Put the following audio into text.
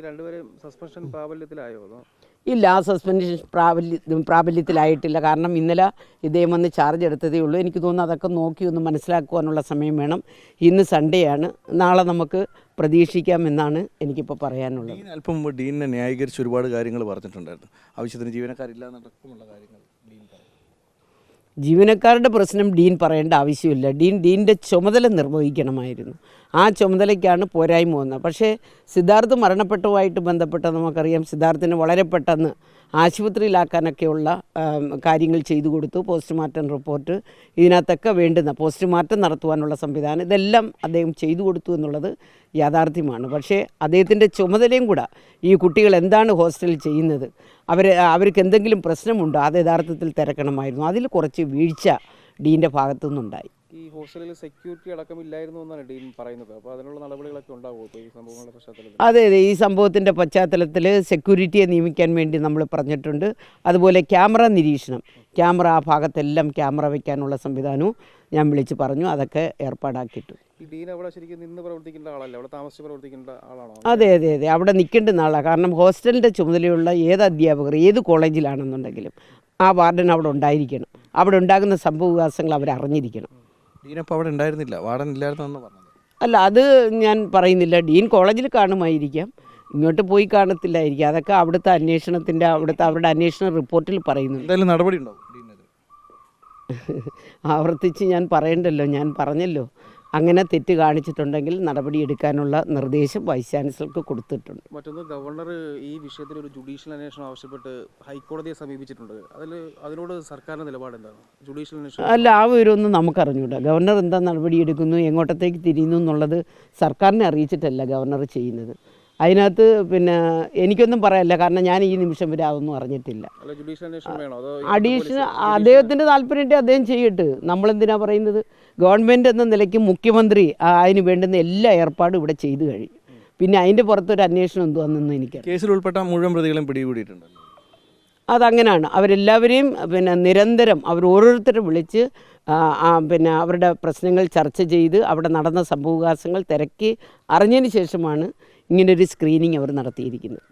രണ്ടുപേരും സസ്പെൻഷൻ പ്രാബല്യത്തിലായോ ഇല്ല ആ സസ്പെൻഷൻ പ്രാബല്യ പ്രാബല്യത്തിലായിട്ടില്ല. കാരണം ഇന്നലെ ഇദ്ദേഹം വന്ന് ചാർജ് എടുത്തതേ ഉള്ളൂ. എനിക്ക് തോന്നുന്നു അതൊക്കെ നോക്കി ഒന്ന് മനസ്സിലാക്കുവാനുള്ള സമയം വേണം. ഇന്ന് സൺഡേ ആണ്. നാളെ നമുക്ക് പ്രതീക്ഷിക്കാമെന്നാണ് എനിക്കിപ്പോൾ പറയാനുള്ളത്. അല്പം മുമ്പ് ഡീനിനെ ന്യായീകരിച്ച് ഒരുപാട് കാര്യങ്ങൾ പറഞ്ഞിട്ടുണ്ടായിരുന്നു. ആവശ്യത്തിന് ജീവനക്കാരില്ല എന്നടക്കമുള്ള കാര്യങ്ങൾ ഡീൻ പറഞ്ഞു. ജീവനക്കാരുടെ പ്രശ്നം ഡീൻ പറയേണ്ട ആവശ്യമില്ല. ഡീൻ ഡീന്റെ ചുമതല നിർവഹിക്കണമായിരുന്നു. ആ ചുമതലയ്ക്കാണ് പോരായ്മ വന്നത്. പക്ഷേ സിദ്ധാർത്ഥ് മരണപ്പെട്ടതുമായിട്ട് ബന്ധപ്പെട്ട് നമുക്കറിയാം സിദ്ധാർത്ഥിന് വളരെ പെട്ടെന്ന് ആശുപത്രിയിലാക്കാനൊക്കെയുള്ള കാര്യങ്ങൾ ചെയ്തു കൊടുത്തു. പോസ്റ്റ്മോർട്ടം റിപ്പോർട്ട് ഇതിനകത്തൊക്കെ വേണ്ടുന്ന പോസ്റ്റ്മോർട്ടം നടത്തുവാനുള്ള സംവിധാനം ഇതെല്ലാം അദ്ദേഹം ചെയ്തു കൊടുത്തു എന്നുള്ളത് യാഥാർത്ഥ്യമാണ്. പക്ഷേ അദ്ദേഹത്തിന്റെ ചുമതലയും കൂടെ ഈ കുട്ടികൾ എന്താണ് ഹോസ്റ്റലിൽ ചെയ്യുന്നത്? അവർ അവർക്ക് എന്തെങ്കിലും പ്രശ്നമുണ്ടോ? അത് യഥാർത്ഥത്തിൽ തിരക്കണമായിരുന്നു. അതിൽ കുറച്ച് വീഴ്ച ഡീന്റെ ഭാഗത്തു നിന്നുണ്ടായി ഈ ഹോസ്റ്റലിൽ സെക്യൂരിറ്റി അടക്കമില്ലായിരുന്നു എന്നാണ് ഡീൻ പറയുന്നത്. അപ്പോൾ അതിനുള്ള നടപടികളൊക്കെ ഉണ്ടാവുമോ ഈ സംഭവങ്ങളുടെ പശ്ചാത്തലത്തിൽ? അതെ അതെ. ഈ സംഭവത്തിന്റെ പശ്ചാത്തലത്തിൽ സെക്യൂരിറ്റിയെ നിയമിക്കാൻ വേണ്ടി നമ്മൾ പറഞ്ഞിട്ടുണ്ട്. അതുപോലെ ക്യാമറ നിരീക്ഷണം. ക്യാമറ ആ ഭാഗത്തെല്ലാം ക്യാമറ വയ്ക്കാനുള്ള സംവിധാനവും ഞാൻ വിളിച്ച് പറഞ്ഞു. അതൊക്കെ ഏർപ്പാടാക്കിയിട്ടുണ്ട് ഈ ഡീൻ അവിടെ ശരിക്കും നിന്ന് പ്രവർത്തിക്കേണ്ട ആളല്ല? അവിടെ താമസിച്ച് പ്രവർത്തിക്കേണ്ട ആളാണോ? അതെ അതെ അതെ. അവിടെ നിൽക്കേണ്ടുന്ന ആളാണ് കാരണം ഹോസ്റ്റലിന്റെ ചുമതലയുള്ള ഏത് അധ്യാപകർ ഏത് കോളേജിലാണെന്നുണ്ടെങ്കിലും ആ വാർഡൻ അവിടെ ഉണ്ടായിരിക്കണം. അവിടെ ഉണ്ടാകുന്ന സംഭവവികാസങ്ങൾ അവർ അറിഞ്ഞിരിക്കണം. ഡീനപ്പോൾ അവിടെ ഉണ്ടായിരുന്നില്ല. വാർഡൻ പറഞ്ഞത്. അല്ല അത് ഞാൻ പറയുന്നില്ല. ഡീൻ കോളേജിൽ കാണുമായിരിക്കാം. ഇങ്ങോട്ട് പോയി കാണത്തില്ലായിരിക്കും. അതൊക്കെ അവിടുത്തെ അന്വേഷണത്തിന്റെ അവിടുത്തെ അവരുടെ അന്വേഷണ റിപ്പോർട്ടിൽ പറയുന്നു എന്തായാലും നടപടി ഉണ്ടാവും ആവർത്തിച്ച് ഞാൻ പറയണ്ടല്ലോ. ഞാൻ പറഞ്ഞല്ലോ. അങ്ങനെ തെറ്റ് കാണിച്ചിട്ടുണ്ടെങ്കിൽ നടപടിയെടുക്കാനുള്ള നിർദ്ദേശം വൈസ് ചാൻസലർക്ക് കൊടുത്തിട്ടുണ്ട്. മറ്റൊന്ന് ഗവർണർ ഈ വിഷയത്തിൽ ഒരു ജുഡീഷ്യൽ അന്വേഷണം ആവശ്യപ്പെട്ട് ഹൈക്കോടതിയെ സമീപിച്ചിട്ടുണ്ട്. അതിൽ അതിനോട് സർക്കാരിന്റെ നിലപാട് എന്താണ്? ജുഡീഷ്യൽ അന്വേഷണം അല്ല ആ വിവരമൊന്നും നമുക്കറിഞ്ഞൂടാ. ഗവർണർ എന്താ നടപടിയെടുക്കുന്നു എങ്ങോട്ടത്തേക്ക് തിരിയുന്നു എന്നുള്ളത് സർക്കാരിനെ അറിയിച്ചിട്ടല്ല ഗവർണർ ചെയ്യുന്നത്. അതിനകത്ത് പിന്നെ എനിക്കൊന്നും പറയാനില്ല. കാരണം ഞാൻ ഈ നിമിഷം വരെ അതൊന്നും അറിഞ്ഞിട്ടില്ല. അഡീഷണൽ അദ്ദേഹത്തിന്റെ താല്പര്യത്തെ അദ്ദേഹം ചെയ്യട്ട്. നമ്മളെന്തിനാ പറയുന്നത്? ഗവൺമെന്റ് എന്ന നിലയ്ക്ക് മുഖ്യമന്ത്രി അതിന് വേണ്ടുന്ന എല്ലാ ഏർപ്പാടും ഇവിടെ ചെയ്തു കഴിഞ്ഞു. പിന്നെ അതിന്റെ പുറത്തൊരു അന്വേഷണം എന്തുവാണെന്നൊന്നും എനിക്ക് കേസിൽ ഉൾപ്പെട്ട മുഴുവൻ പ്രതികളും പിടികൂടിയിട്ടുണ്ട് അതങ്ങനെയാണ് അവരെല്ലാവരെയും പിന്നെ നിരന്തരം അവർ ഓരോരുത്തരും വിളിച്ച് പിന്നെ അവരുടെ പ്രശ്നങ്ങൾ ചർച്ച ചെയ്ത് അവിടെ നടന്ന സംഭവവികാസങ്ങൾ തിരക്കി അറിഞ്ഞതിന് ശേഷമാണ് ഇങ്ങനൊരു സ്ക്രീനിങ് അവർ നടത്തിയിരിക്കുന്നത്